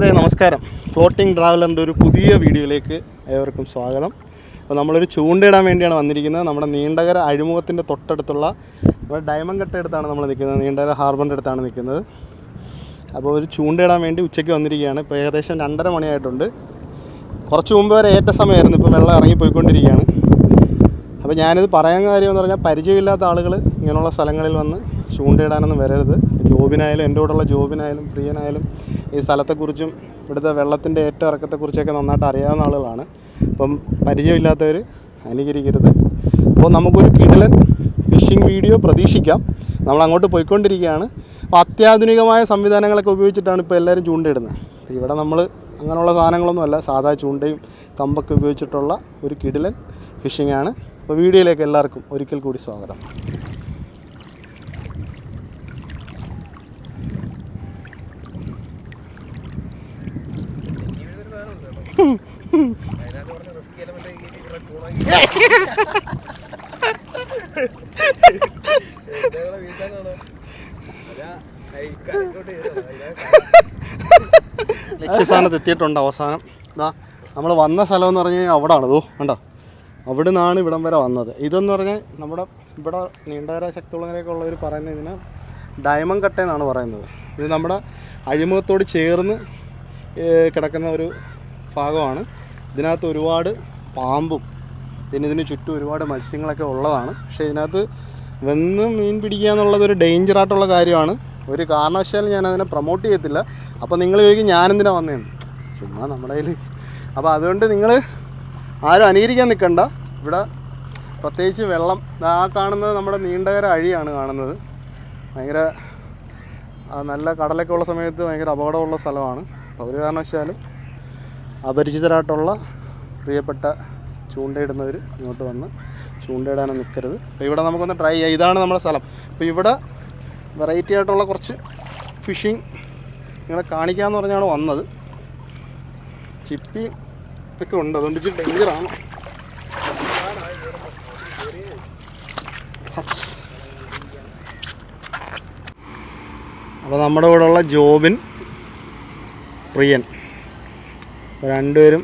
കൂട്ടുകാരെ നമസ്കാരം. ഫ്ലോട്ടിംഗ് ട്രാവലറിന്റെ ഒരു പുതിയ വീഡിയോയിലേക്ക് ഏവർക്കും സ്വാഗതം. അപ്പോൾ നമ്മളൊരു ചൂണ്ടയിടാൻ വേണ്ടിയാണ് വന്നിരിക്കുന്നത്. നമ്മുടെ നീണ്ടകര അഴിമുഖത്തിന്റെ തൊട്ടടുത്തുള്ള ഡയമണ്ട് ഡയമണ്ട് കട്ടടുത്താണ് നമ്മൾ നിൽക്കുന്നത്. നീണ്ടകര ഹാർബറിന്റെ അടുത്താണ് നിൽക്കുന്നത്. അപ്പോൾ ഒരു ചൂണ്ടയിടാൻ വേണ്ടി ഉച്ചയ്ക്ക് വന്നിരിക്കുകയാണ്. ഇപ്പോൾ ഏകദേശം രണ്ടര മണിയായിട്ടുണ്ട്. കുറച്ച് മുമ്പ് വരെ ഏറ്റ സമയമായിരുന്നു. ഇപ്പോൾ വെള്ളം ഇറങ്ങി പോയിക്കൊണ്ടിരിക്കുകയാണ്. അപ്പോൾ ഞാനിത് പറയാൻ കാര്യം എന്ന് പറഞ്ഞാൽ പരിചയമില്ലാത്ത ആളുകൾ ഇങ്ങനെയുള്ള സ്ഥലങ്ങളിൽ വന്ന് ചൂണ്ടയിടാനൊന്നും വരരുത്. ജോബിനായാലും എന്റെ കൂടെയുള്ള ജോബിനായാലും പ്രിയനായാലും ഈ സ്ഥലത്തെക്കുറിച്ചും ഇവിടുത്തെ വെള്ളത്തിന്റെ ഏറ്റവും ഇറക്കത്തെക്കുറിച്ചൊക്കെ നന്നായിട്ട് അറിയാവുന്ന ആളുകളാണ്. അപ്പം പരിചയമില്ലാത്തവർ അനുകരിക്കരുത്. അപ്പോൾ നമുക്കൊരു കിടിലൻ ഫിഷിംഗ് വീഡിയോ പ്രതീക്ഷിക്കാം. നമ്മൾ അങ്ങോട്ട് പോയിക്കൊണ്ടിരിക്കുകയാണ്. അപ്പോൾ അത്യാധുനികമായ സംവിധാനങ്ങളൊക്കെ ഉപയോഗിച്ചിട്ടാണ് ഇപ്പോൾ എല്ലാവരും ചൂണ്ടയിടുന്നത്. അപ്പോൾ ഇവിടെ നമ്മൾ അങ്ങനെയുള്ള സാധനങ്ങളൊന്നുമല്ല സാധാ ചൂണ്ടയും കമ്പൊക്കെ ഉപയോഗിച്ചിട്ടുള്ള ഒരു കിടിലൻ ഫിഷിംഗ് ആണ്. അപ്പോൾ വീഡിയോയിലേക്ക് എല്ലാവർക്കും ഒരിക്കൽ കൂടി സ്വാഗതം. ലക്ഷ്യസ്ഥാനത്ത് എത്തിയിട്ടുണ്ട് അവസാനം. ഇതാ നമ്മൾ വന്ന സ്ഥലം എന്ന് പറഞ്ഞു കഴിഞ്ഞാൽ അവിടെ ആണതോ കണ്ടോ? അവിടെ നിന്നാണ് ഇവിടം വരെ വന്നത്. ഇതെന്ന് പറഞ്ഞാൽ നമ്മുടെ ഇവിടെ നീണ്ടകര ശക്തിയുള്ളവരൊക്കെ ഉള്ളവർ പറയുന്നത് ഇതിന് ഡയമണ്ട് കട്ട എന്നാണ് പറയുന്നത്. ഇത് നമ്മുടെ അഴിമുഖത്തോട് ചേർന്ന് കിടക്കുന്ന ഒരു ഭാഗമാണ്. ഇതിനകത്ത് ഒരുപാട് പാമ്പും പിന്നെ ഇതിന് ചുറ്റും ഒരുപാട് മത്സ്യങ്ങളൊക്കെ ഉള്ളതാണ്. പക്ഷേ ഇതിനകത്ത് വെന്ന് മീൻ പിടിക്കുക ഒരു ഡേഞ്ചറായിട്ടുള്ള കാര്യമാണ്. ഒരു കാരണവശാലും ഞാൻ അതിനെ പ്രൊമോട്ട് ചെയ്യത്തില്ല. അപ്പോൾ നിങ്ങൾ ചോദിക്കും ഞാനെന്തിനാ വന്നതെന്ന് ചുമ്മാ നമ്മുടെ കയ്യിൽ അപ്പോൾ അതുകൊണ്ട് നിങ്ങൾ ആരും അനുകരിക്കാൻ നിൽക്കണ്ട ഇവിടെ പ്രത്യേകിച്ച് വെള്ളം ആ കാണുന്നത് നമ്മുടെ നീണ്ടകര അഴിയാണ് കാണുന്നത്. ഭയങ്കര നല്ല കടലൊക്കെ ഉള്ള സമയത്ത് ഭയങ്കര അപകടമുള്ള സ്ഥലമാണ്. അപ്പോൾ ഒരു കാരണവശാലും അപരിചിതരായിട്ടുള്ള പ്രിയപ്പെട്ട ചൂണ്ടയിടുന്നവർ ഇങ്ങോട്ട് വന്ന് ചൂണ്ടയിടാനും നിൽക്കരുത് അപ്പോൾ ഇവിടെ നമുക്കൊന്ന് ട്രൈ ചെയ്യാം. ഇതാണ് നമ്മുടെ സ്ഥലം. അപ്പോൾ ഇവിടെ വെറൈറ്റി ആയിട്ടുള്ള കുറച്ച് ഫിഷിങ് നിങ്ങളെ കാണിക്കാമെന്ന് പറഞ്ഞാണ് വന്നത്. ചിപ്പി ഒക്കെ ഉണ്ട്. അതുകൊണ്ട് ഇച്ചിരി ഡേഞ്ചറാണ് അപ്പോൾ നമ്മുടെ കൂടെ ഉള്ള ജോബിൻ പ്രിയൻ. രണ്ടുപേരും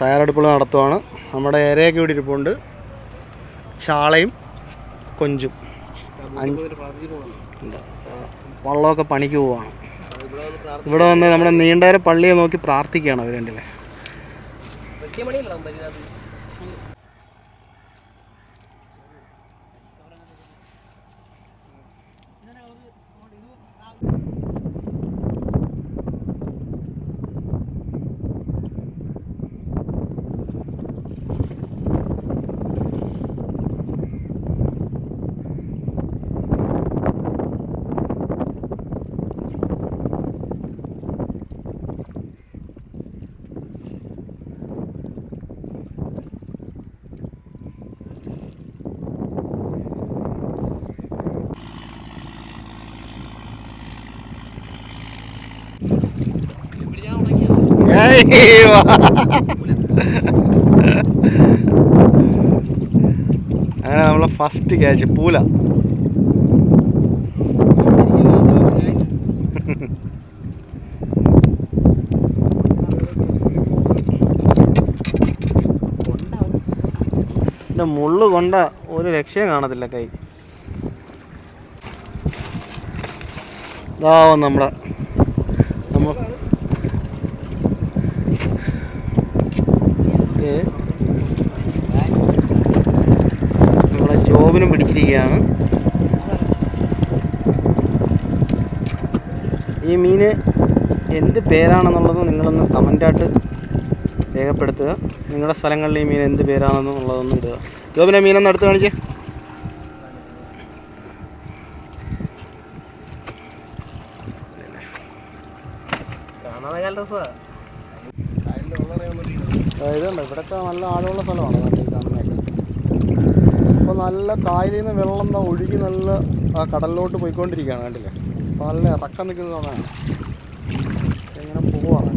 തയ്യാറെടുപ്പുകൾ നടത്തുവാണ്. നമ്മുടെ ഏരയൊക്കെ ഇവിടെ ഇരിപ്പുണ്ട്. ചാളയും കൊഞ്ചും. വള്ളമൊക്കെ പണിക്ക് പോവാണ്. ഇവിടെ വന്ന് നമ്മുടെ നീണ്ടകര പള്ളിയെ നോക്കി പ്രാർത്ഥിക്കുകയാണ് അവർ രണ്ടിലെ ഏയ് വാ. അങ്ങനെ നമ്മളെ ഫസ്റ്റ് ക്യാച്ച് പൂല. മുള്ളു കൊണ്ട ഒരു രക്ഷയും കാണത്തില്ല കൈ. ഇതാവും നമ്മുടെ നമ്മ ഇത് നമ്മളെ ജോബിനും പിടിച്ചിരിക്കുകയാണ് ഈ മീൻ എന്ത് പേരാണെന്നുള്ളത് നിങ്ങളൊന്ന് കമന്റായിട്ട് രേഖപ്പെടുത്തുക. നിങ്ങളുടെ സ്ഥലങ്ങളിൽ ഈ മീൻ എന്ത് പേരാണെന്നുള്ളതൊന്നും ഇടുക. ജോബിനെ മീനൊന്ന് അടുത്ത് കാണിച്ചേ ഇതുണ്ട് ഇവിടെയൊക്കെ നല്ല ആഴമുള്ള സ്ഥലമാണ് കാണുന്നതൊക്കെ. അപ്പോൾ നല്ല കായലിൽ നിന്ന് വെള്ളം എന്താ ഒഴുകി നല്ല ആ കടലിലോട്ട് പോയിക്കൊണ്ടിരിക്കുകയാണ് കണ്ടില്ലേ? നല്ല ഇറക്കം നിൽക്കുന്ന സമയമാണ് എങ്ങനെ പോവാണ്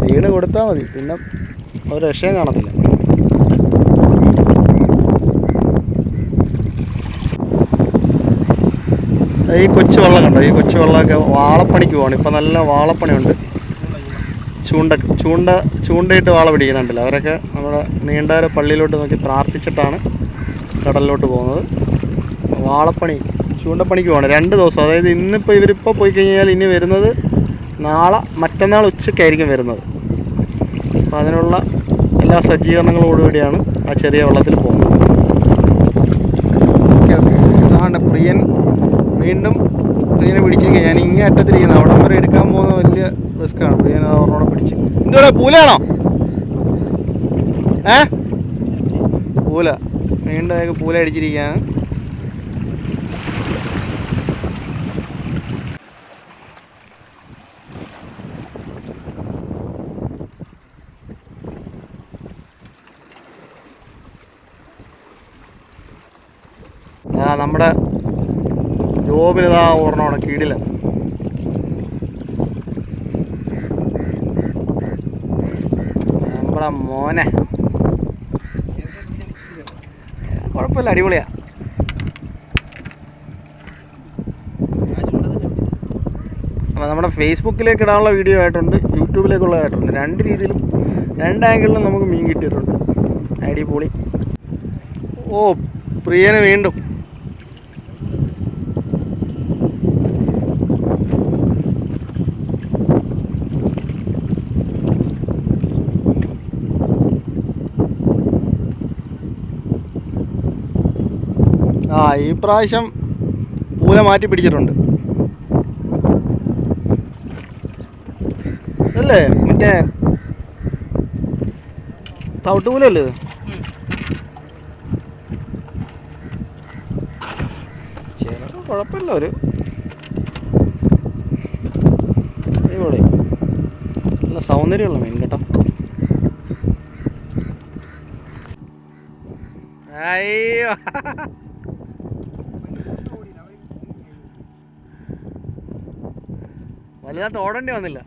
വീണ് കൊടുത്താൽ മതി. പിന്നെ ഒരു രക്ഷയും കാണത്തില്ല. ഈ കൊച്ചു വെള്ളം കണ്ടോ? ഈ കൊച്ചു വെള്ളമൊക്കെ വാളപ്പണിക്ക് പോകണം ഇപ്പം നല്ല വാളപ്പണിയുണ്ട്. ചൂണ്ട ചൂണ്ട ചൂണ്ടയിട്ട് വാള പിടിക്കുന്നുണ്ടല്ലോ. അവരൊക്കെ നമ്മുടെ നീണ്ടാര പള്ളിയിലോട്ട് നോക്കി പ്രാർത്ഥിച്ചിട്ടാണ് കടലിലോട്ട് പോകുന്നത്. വാളപ്പണി ചൂണ്ടപ്പണിക്ക് പോകണം രണ്ട് ദിവസം. അതായത് ഇന്നിപ്പോൾ ഇവരിപ്പോൾ പോയി കഴിഞ്ഞാൽ ഇനി വരുന്നത് നാളെ മറ്റന്നാൾ ഉച്ചയ്ക്കായിരിക്കും വരുന്നത്. അപ്പോൾ അതിനുള്ള എല്ലാ സജ്ജീകരണങ്ങളോടുകൂടിയാണ് ആ ചെറിയ വെള്ളത്തിൽ പോകുന്നത്. Okay okay. ഇതാണ് പ്രിയൻ വീണ്ടും പ്രിയനെ പിടിച്ചിരിക്കുക ഞാൻ ഇങ്ങേ അറ്റത്തിരിക്കുന്നത് അവിടം വരെ എടുക്കാൻ പോകുന്ന വലിയ റിസ്ക്കാണ് പ്രിയൻ അത് ഒരെണ്ണം പിടിച്ച്. എന്തുകൂടെ പൂലാണോ ഏ? പൂല. വീണ്ടും അതൊക്കെ പൂല അടിച്ചിരിക്കുകയാണ് നമ്മുടെ ജോബിനിതാ ഓർണമാണ് കീടിൽ നമ്മുടെ മോനെ. കുഴപ്പമില്ല അടിപൊളിയാ. അപ്പോൾ നമ്മുടെ ഫേസ്ബുക്കിലേക്ക് ഇടാനുള്ള വീഡിയോ ആയിട്ടുണ്ട് യൂട്യൂബിലേക്കുള്ള ആയിട്ടുണ്ട്. രണ്ട് രീതിയിലും രണ്ട് ആംഗിളിലും നമുക്ക് മീൻ കിട്ടിയിട്ടുണ്ട്. അടിപൊളി. ഓ പ്രിയനെ വീണ്ടും ആ ഈ പ്രാവശ്യം പൂല മാറ്റി പിടിച്ചിട്ടുണ്ട്. അല്ലേ? മറ്റേ തവിട്ട് പൂലല്ലേ കുഴപ്പമില്ല ഒരു. അടിപൊളി. നല്ല സൗന്ദര്യമുള്ള മീൻ കേട്ടോ. അയ്യോ. വലുതായിട്ട് ഓടേണ്ടി വന്നില്ല.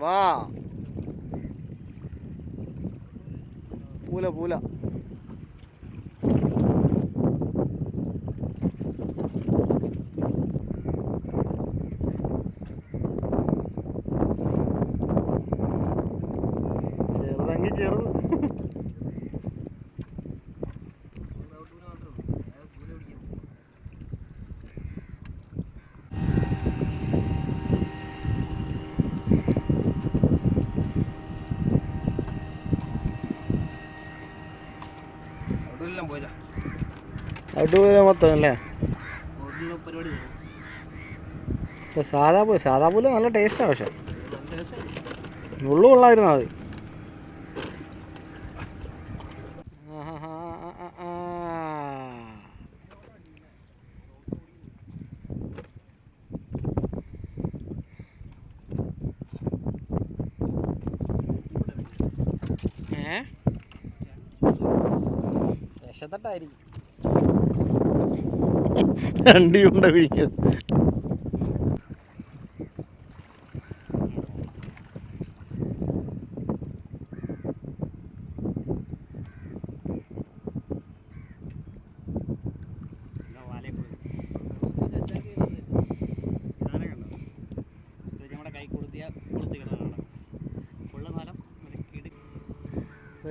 വാ. പൂല പൂല. അടിപൊളി മൊത്തം അല്ലേ? പരിപാടി ഇപ്പൊ സാധാ പൂല സാധാ പൂല നല്ല ടേസ്റ്റാണ് പക്ഷെ. ഉള്ളു കൊള്ളായിരുന്നു അത്. ഏ? വിശത്തട്ടായിരിക്കും. രണ്ടി ചൂണ്ട വിഴിഞ്ഞത്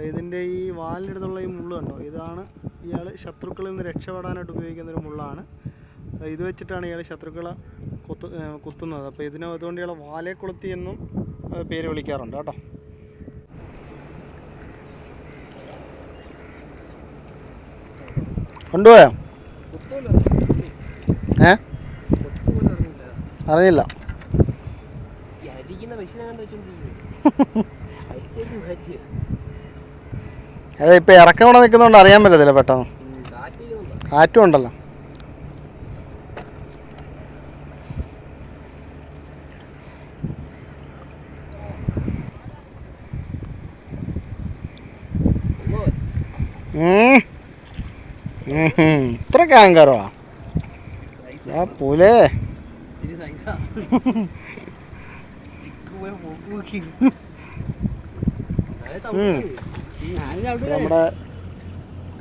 ഇതിന്റെ ഈ വാലിനടുത്തുള്ള ഈ മുള്ള് കണ്ടോ? ഇതാണ് ഇയാൾ ശത്രുക്കളിൽ നിന്ന് രക്ഷപ്പെടാനായിട്ട് ഉപയോഗിക്കുന്ന ഒരു മുള്ളാണ് ഇത് വെച്ചിട്ടാണ് ഇയാൾ ശത്രുക്കളെ കുത്തു കുത്തുന്നത്. അപ്പോൾ ഇതിനെ അതുകൊണ്ട് ഇയാളെ വാലെ കൊളുത്തി എന്നും പേര് വിളിക്കാറുണ്ട് കേട്ടോ. കൊണ്ടുപോയോ? ഏ അറിയില്ല. അരിക്കുന്ന മെഷീനെ കണ്ട് വെച്ചോണ്ടിരിക്കുന്നു അതെ ഇപ്പോൾ ഇറക്കം കൂടെ നിൽക്കുന്നതുകൊണ്ട് അറിയാൻ പറ്റത്തില്ല പെട്ടെന്ന്. കാറ്റ് ഉണ്ടല്ലോ. ഇത്ര കാങ്കറോ ആ പുലേ. ഉം. നമ്മുടെ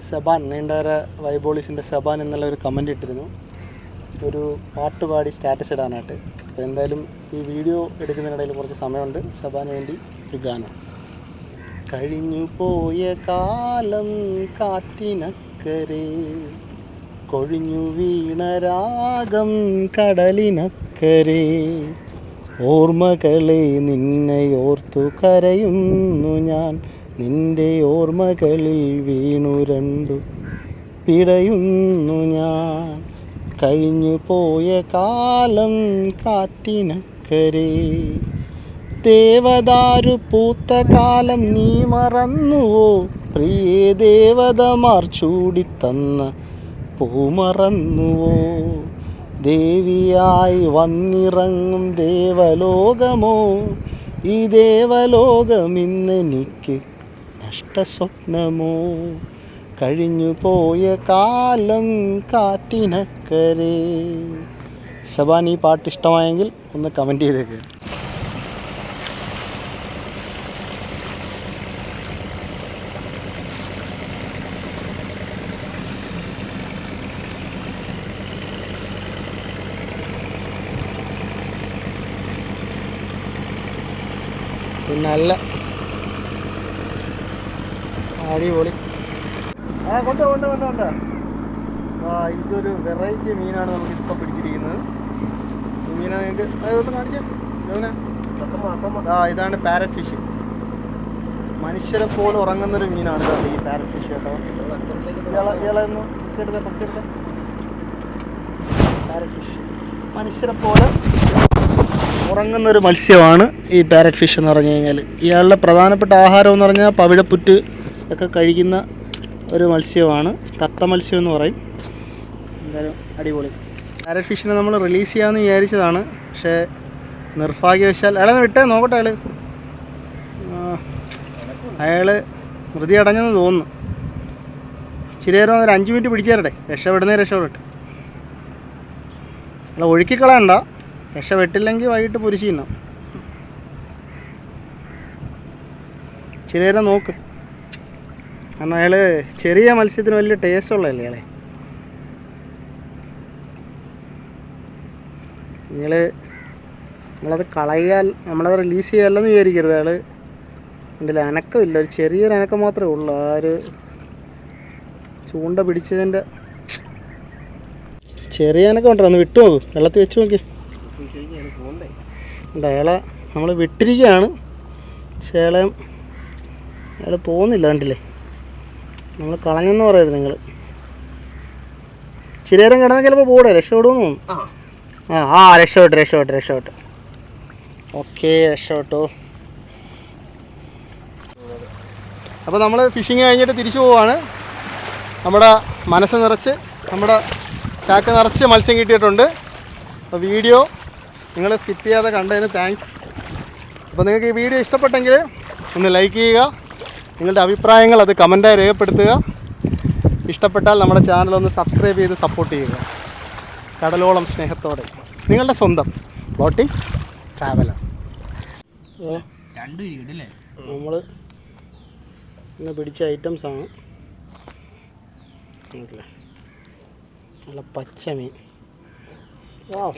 സബാൻ നീണ്ടവര വൈബോളിസിന്റെ സബാൻ എന്നുള്ള ഒരു കമന്റ് ഇട്ടിരുന്നു. ഒരു പാട്ട് പാടി സ്റ്റാറ്റസ് ഇടാനായിട്ട്. അപ്പോൾ എന്തായാലും ഈ വീഡിയോ എടുക്കുന്നതിനിടയിൽ കുറച്ച് സമയമുണ്ട്. സബാന് വേണ്ടി ഒരു ഗാനം. കഴിഞ്ഞു പോയ കാലം കാറ്റിനക്കരെ കൊഴിഞ്ഞു വീണ രാഗം കടലിനക്കരെ. ഓർമ്മകളെ നിന്നെ ഓർത്തു കരയുന്നു ഞാൻ. നിന്റെ ഓർമ്മകളിൽ വീണു രണ്ടു. പിടയുന്നു ഞാൻ. കഴിഞ്ഞു പോയ കാലം കാറ്റിനക്കരെ. ദേവദാരു പൂത്ത കാലം നീ മറന്നുവോ? പ്രിയേ ദേവതമാർ ചൂടിത്തന്ന പൂ മറന്നുവോ? ദേവിയായി വന്നിറങ്ങും ദേവലോകമോ? ഈ ദേവലോകം ഇന്നെനിക്ക് നഷ്ടസ്വപ്നമോ? കഴിഞ്ഞു പോയ കാലം കാറ്റിനക്കരേ. സബാൻ ഈ പാട്ട് ഇഷ്ടമായെങ്കിൽ ഒന്ന് കമന്റ് ചെയ്തേക്ക്. നല്ല അടിപൊളി. ആ കൊണ്ട് കൊണ്ട് കൊണ്ട് കൊണ്ട. ആ ഇതൊരു വെറൈറ്റി മീനാണ് നമുക്ക് ഇപ്പോൾ പിടിച്ചിരിക്കുന്നത്. ഈ മീനെ നിങ്ങൾക്ക് കാണിച്ചു. ആ ഇതാണ് പാരറ്റ് ഫിഷ് മനുഷ്യരെ പോലെ ഉറങ്ങുന്നൊരു മീനാണ് കേട്ടോ ഈ പാരറ്റ് ഫിഷ് കേട്ടോ. മനുഷ്യരെ പോലെ ഉറങ്ങുന്ന ഒരു മത്സ്യമാണ് ഈ പാരറ്റ് ഫിഷ് എന്ന് പറഞ്ഞു കഴിഞ്ഞാൽ ഇയാളുടെ പ്രധാനപ്പെട്ട ആഹാരം എന്ന് പറഞ്ഞാൽ പവിഴപ്പുറ്റ് ഒക്കെ കഴിക്കുന്ന ഒരു മത്സ്യമാണ്. തത്ത മത്സ്യം എന്ന് പറയും. എന്തായാലും അടിപൊളി. പാരറ്റ് ഫിഷിനെ നമ്മൾ റിലീസ് ചെയ്യാമെന്ന് വിചാരിച്ചതാണ്. പക്ഷേ നിർഭാഗ്യവശാൽ അയാളെ വിട്ടേ നോക്കട്ടെ അയാൾ അയാൾ മൃതി അടഞ്ഞെന്ന് തോന്നുന്നു. ഇച്ചിരി നേരം ഒരു അഞ്ച് മിനിറ്റ് പിടിച്ചേരട്ടെ. രക്ഷപ്പെടുന്നേ രക്ഷപ്പെടട്ടെ അല്ല ഒഴുക്കിക്കളയണ്ട. രക്ഷപ്പെട്ടില്ലെങ്കിൽ വൈകിട്ട് പൊരിച്ചിരുന്നു തിന്നാം. ഇച്ചിരി നോക്ക്. കാരണം അയാൾ ചെറിയ മത്സ്യത്തിന് വലിയ ടേസ്റ്റ് ഉള്ളതല്ലേ അയാളെ? നിങ്ങൾ നമ്മളത് കളയാൽ നമ്മളത് റിലീസ് ചെയ്യാമല്ലെന്ന് വിചാരിക്കരുത് അയാൾ എന്റെ അനക്കമില്ല. ഒരു ചെറിയൊരു അനക്കം മാത്രമേ ഉള്ളൂ. ആ ഒരു ചൂണ്ട പിടിച്ചതിന്റെ ചെറിയ അനക്കം ഉണ്ടോ ഒന്ന് വിട്ടു നോക്ക്. വെള്ളത്തിൽ വെച്ച് നോക്കി. ഉണ്ട് അയാളെ നമ്മൾ വിട്ടിരിക്കുകയാണ്. ചേളയം അയാൾ പോകുന്നില്ല കണ്ടില്ലേ? നമ്മൾ കളഞ്ഞെന്ന് പറയരുത് നിങ്ങൾ. ഇച്ചിരി നേരം കിടന്നാൽ ചിലപ്പോൾ പോടെ രക്ഷപ്പെടുമെന്ന് തോന്നുന്നു. ആ. ആ രക്ഷപ്പെട്ടു രക്ഷപ്പെട്ടു രക്ഷപ്പെട്ടു. ഓക്കെ രക്ഷപ്പെട്ടു. അപ്പോൾ നമ്മൾ ഫിഷിങ് കഴിഞ്ഞിട്ട് തിരിച്ചു പോവാണ്. നമ്മുടെ മനസ്സ് നിറച്ച് നമ്മുടെ ചാക്ക് നിറച്ച് മത്സ്യം കിട്ടിയിട്ടുണ്ട്. അപ്പോൾ വീഡിയോ നിങ്ങൾ സ്കിപ്പ് ചെയ്യാതെ കണ്ടതിന് താങ്ക്സ് അപ്പോൾ നിങ്ങൾക്ക് ഈ വീഡിയോ ഇഷ്ടപ്പെട്ടെങ്കിൽ ഒന്ന് ലൈക്ക് ചെയ്യുക നിങ്ങളുടെ അഭിപ്രായങ്ങൾ അത് കമന്റായി രേഖപ്പെടുത്തുക. ഇഷ്ടപ്പെട്ടാൽ നമ്മുടെ ചാനൽ ഒന്ന് സബ്സ്ക്രൈബ് ചെയ്ത് സപ്പോർട്ട് ചെയ്യുക. കടലോളം സ്നേഹത്തോടെ. നിങ്ങളുടെ സ്വന്തം ബോട്ടിംഗ് ട്രാവലർ. നമ്മൾ ഇന്ന് പിടിച്ച ഐറ്റംസ് ആണ്. നല്ല പച്ചമീൻ വാ